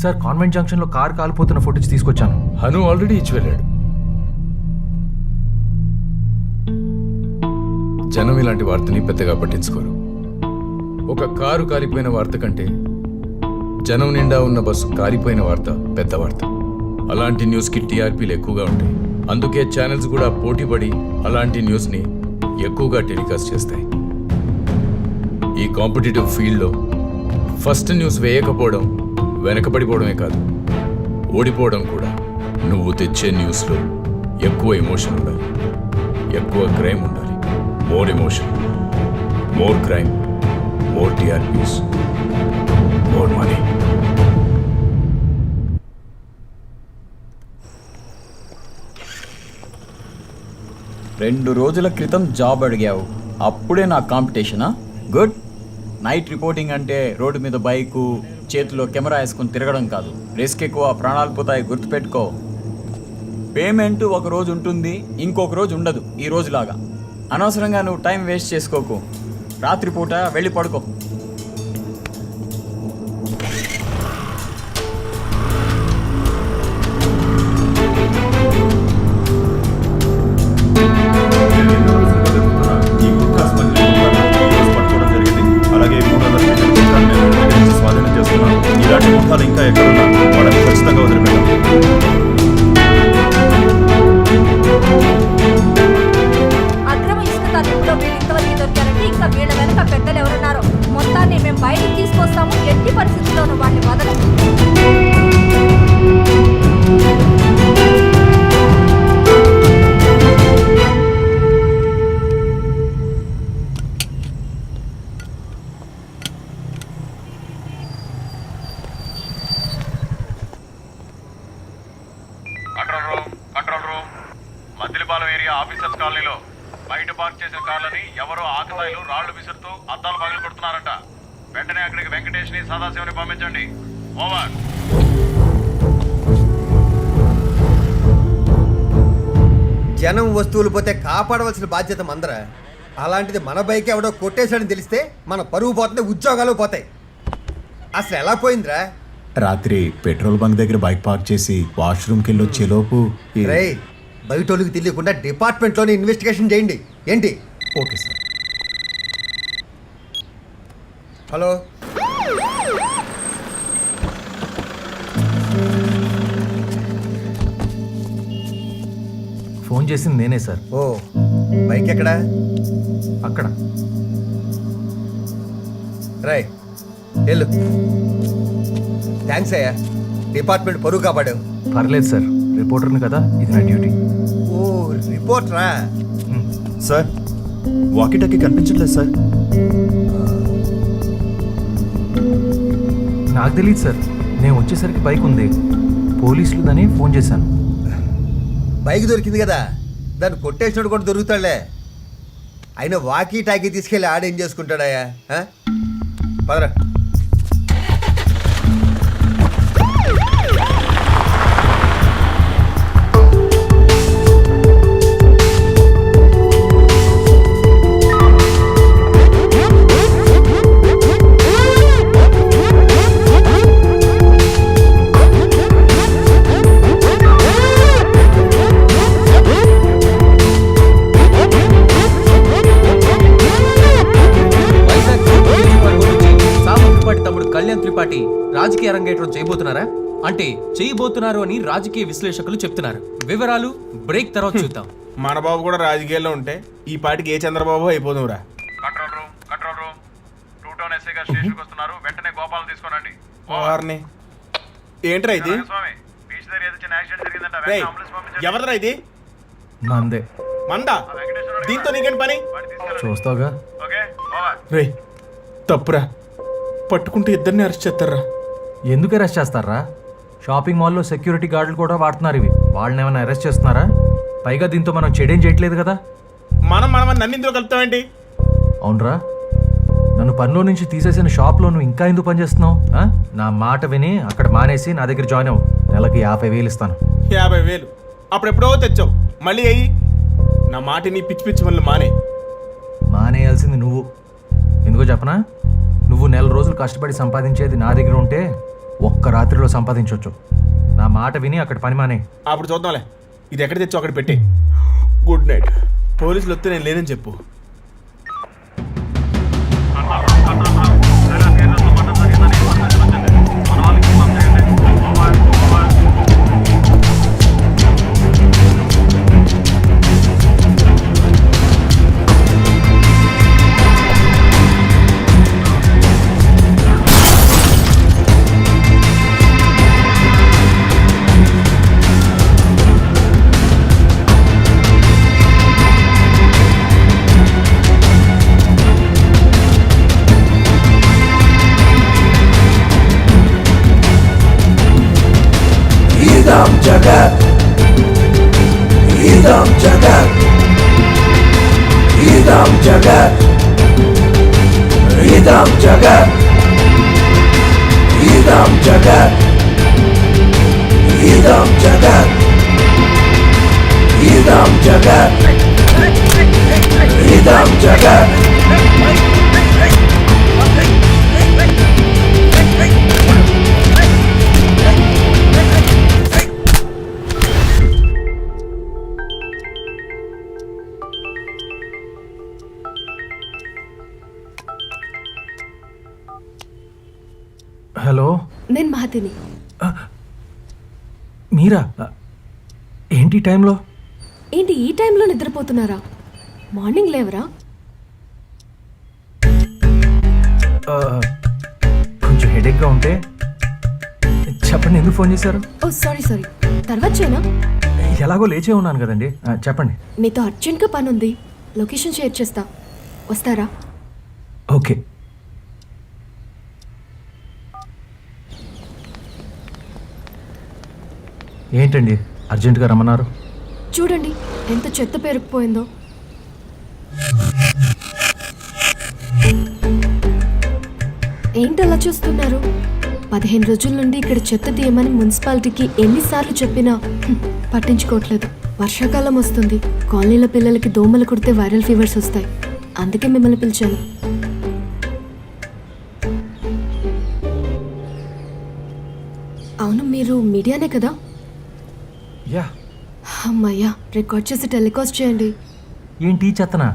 Sir convent జంక్షన్లో car కాలిపోతున్న footage తీసుకొచ్చాను. హను ఆల్రెడీ ఇచ్చి వెళ్ళాడు. జనం ఇలాంటి వార్తని పెద్దగా పట్టించుకోరు. ఒక కారు కాలిపోయిన వార్త కంటే జనం నిండా ఉన్న బస్సు కాలిపోయిన వార్త పెద్ద వార్త. అలాంటి న్యూస్కి టీఆర్పీలు ఎక్కువగా ఉంటాయి. అందుకే ఛానల్స్ కూడా పోటీపడి అలాంటి న్యూస్ని ఎక్కువగా టెలికాస్ట్ చేస్తాయి. ఈ కాంపిటేటివ్ ఫీల్డ్లో ఫస్ట్ న్యూస్ వేయకపోవడం వెనకబడిపోవడమే కాదు ఓడిపోవడం కూడా. నువ్వు తెచ్చే న్యూస్లో ఎక్కువ ఎమోషన్ ఉండాలి. ఎక్కువ క్రైమ్ ఉండాలి. More emotion. More crime. More TRPs more money. రెండు రోజుల క్రితం జాబ్ అడిగావు. అప్పుడే నా కాంపిటీషనా? గుడ్. నైట్ రిపోర్టింగ్ అంటే రోడ్డు మీద బైకు చేతిలో కెమెరా వేసుకుని తిరగడం కాదు. రిస్క్ ఎక్కువ ప్రాణాలు పోతాయి గుర్తుపెట్టుకో. పేమెంట్ ఒక రోజు ఉంటుంది ఇంకొక రోజు ఉండదు ఈ రోజులాగా. అనవసరంగా నువ్వు టైం వేస్ట్ చేసుకోకు. రాత్రిపూట వెళ్ళి పడుకో. విసురుతూ అద్దాలు పగలు కొడుతున్నారంట. వెంటనే అక్కడికి వెంకటేష్ని సదాశివని పంపించండి. ఓవర్. జనం వస్తువులు పోతే కాపాడవలసిన బాధ్యత మందర. అలాంటిది మన బైక్ ఎవడో కొట్టేశాడని తెలిస్తే మన పరువు పోతుంది ఉద్యోగాలు పోతాయి. అసలు ఎలా పోయిందిరా? రాత్రి పెట్రోల్ బంక్ దగ్గర బైక్ పార్క్ చేసి వాష్రూమ్కి వెళ్ళి వచ్చేలోపు రే బయటోళ్ళకి తెలియకుండా డిపార్ట్మెంట్లోనే ఇన్వెస్టిగేషన్ చేయండి. ఏంటి? Okay sir. హలో. ఫోన్ చేసింది నేనే సార్. ఓ బైక్ ఎక్కడా? అక్కడ. రాయ్ వెళ్ళు. థ్యాంక్స్ అయ్యా. డిపార్ట్మెంట్ పరువు కాపాడావు. పర్లేదు సార్ రిపోర్టర్ని కదా ఇది నా డ్యూటీ. ఓ రిపోర్టరా? సార్ వాకిటాకి కనిపించట్లేదు సార్. నాకు తెలియదు సార్. నేను వచ్చేసరికి బైక్ ఉంది. పోలీసులు దాన్ని ఫోన్ చేశాను. బైక్ దొరికింది కదా. దాన్ని కొట్టేసినోడు కూడా దొరుకుతాడులే. అయినా వాకీ టాకీ తీసుకెళ్ళి ఆడేం చేసుకుంటాడయ్యా? ఆ? పదరా. అంటే చేయబోతున్నారు అని రాజకీయ విశ్లేషకులు చెప్తున్నారు. వివరాలు బ్రేక్ తర్వాత చూద్దాం. మన బాబు కూడా రాజకీయాల్లో ఉంటే ఈ పాటికి ఏ Chandrababu అయిపోదురా control room control room. Two town SI గారు స్టేషన్కి వస్తున్నారు. వెంటనే గోపాలను తీసుకోనండి వారిని ఏంట్రా ఇది? స్వామి బీచ్ దగ్గర ఏదో చిన్న యాక్సిడెంట్ జరిగిందంట. వెంటనే అంబులెన్స్ పంపించండి. ఎవరిరా ఇది? మందే. మందా? దీంతో నీకేంటి పని? వాడిని తీసుకెళ్ళండి. చూస్తావుగా? ఓకే ఓవర్ రే తప్పురా. పట్టుకుంటే ఇద్దరిని అరెస్ట్ చేస్తారా? ఎందుకు అరెస్ట్ చేస్తారా? షాపింగ్ మాల్లో సెక్యూరిటీ గార్డులు కూడా వాడుతున్నారు ఇవి. వాళ్ళని ఏమైనా అరెస్ట్ చేస్తున్నారా? పైగా దీంతో మనం చెడేం చేయట్లేదు కదా? మనం మనం నన్ను ఇందులో కలుపుతామేంటి అవునరా. నన్ను పనిలో నుంచి తీసేసిన షాప్లో నువ్వు ఇంకా ఎందుకు పనిచేస్తున్నావు? నా మాట విని అక్కడ మానేసి నా దగ్గర జాయిన్ అవ్వు. నెలకి యాభై వేలు ఇస్తాను. యాభై వేలు. అప్పుడెప్పుడో తెచ్చావు. మళ్ళీ అయ్యి నా మాటిని పిచ్చి పిచ్చి వల్ల మానే. మానేయాల్సింది నువ్వు. ఎందుకో చెప్పనా? నువ్వు నెల రోజులు కష్టపడి సంపాదించేది నా దగ్గర ఉంటే ఒక్క రాత్రిలో సంపాదించవచ్చు నా మాట విని అక్కడ పని మానే. అప్పుడు చూద్దాంలే. ఇది ఎక్కడ తెచ్చు అక్కడ పెట్టి. Good night. పోలీసులు వస్తే నేను లేనని చెప్పు. idam jagat idam jagat idam jagat idam jagat idam jagat idam jagat idam jagat idam jagat నేను మహతిని. మీరా? ఏంటి ఈ టైంలో? ఏంటి ఈ టైంలో నిద్రపోతున్నారా? మార్నింగ్ లేవరా? కొంచెం హెడేక్గా ఉంటే చెప్పండి ఎందుకు ఫోన్ చేశారు? Oh sorry sorry. తర్వాత చేయనా? ఎలాగో లేచే ఉన్నాను కదండి. చెప్పండి. మీతో అర్జెంట్గా పని ఉంది లొకేషన్ షేర్ చేస్తా. వస్తారా? ఓకే. ఏంటండి? అర్జెంటుగా రమ్మన్నారు. చూడండి ఎంత చెత్త పెరిగిపోయిందో ఏంటి అలా చూస్తున్నారు? పదిహేను రోజుల నుండి ఇక్కడ చెత్త తీయమని మున్సిపాలిటీకి ఎన్నిసార్లు చెప్పినా పట్టించుకోవట్లేదు. వర్షాకాలం వస్తుంది. కాలనీల పిల్లలకి దోమలు కుడితే వైరల్ ఫీవర్స్ వస్తాయి. అందుకే మిమ్మల్ని పిలిచాను. అవును మీరు మీడియానే కదా? యా. అమ్మయ్యా రికార్డ్ చేసి టెలికాస్ట్ చేయండి. ఏంటి చెత్తనా?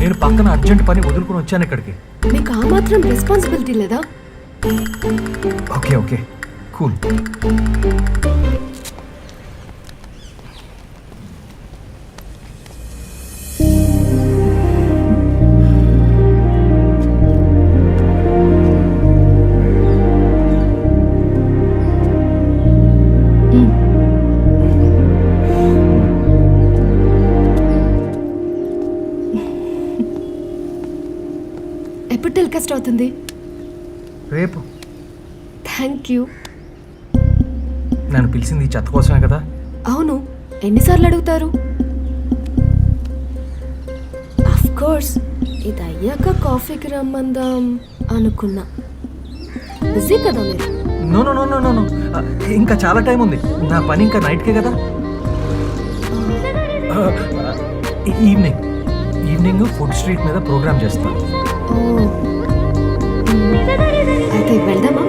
నేను పక్కన అర్జెంట్ పని వదులుకుని వచ్చాను ఇక్కడికి. మీకు ఆ మాత్రం రెస్పాన్సిబిలిటీ లేదా? Okay okay. కూల్. టెలికాస్ట్ అవుతుంది రేపు. Thank you. నన్ను పిలిచింది చెత్త కోసమే కదా? అవును. ఎన్నిసార్లు అడుగుతారు? కోర్స్ ఇది అయ్యాక కాఫీకి రమ్మందాం అనుకున్నా. బిజీ కదా మీరు? No no no no no no ఇంకా చాలా టైం ఉంది. నా పని ఇంకా నైట్కే కదా? ఈవినింగ్. ఈవినింగ్ ఫుడ్ స్ట్రీట్ మీద ప్రోగ్రామ్ చేస్తాను అయితే వెళ్దామా?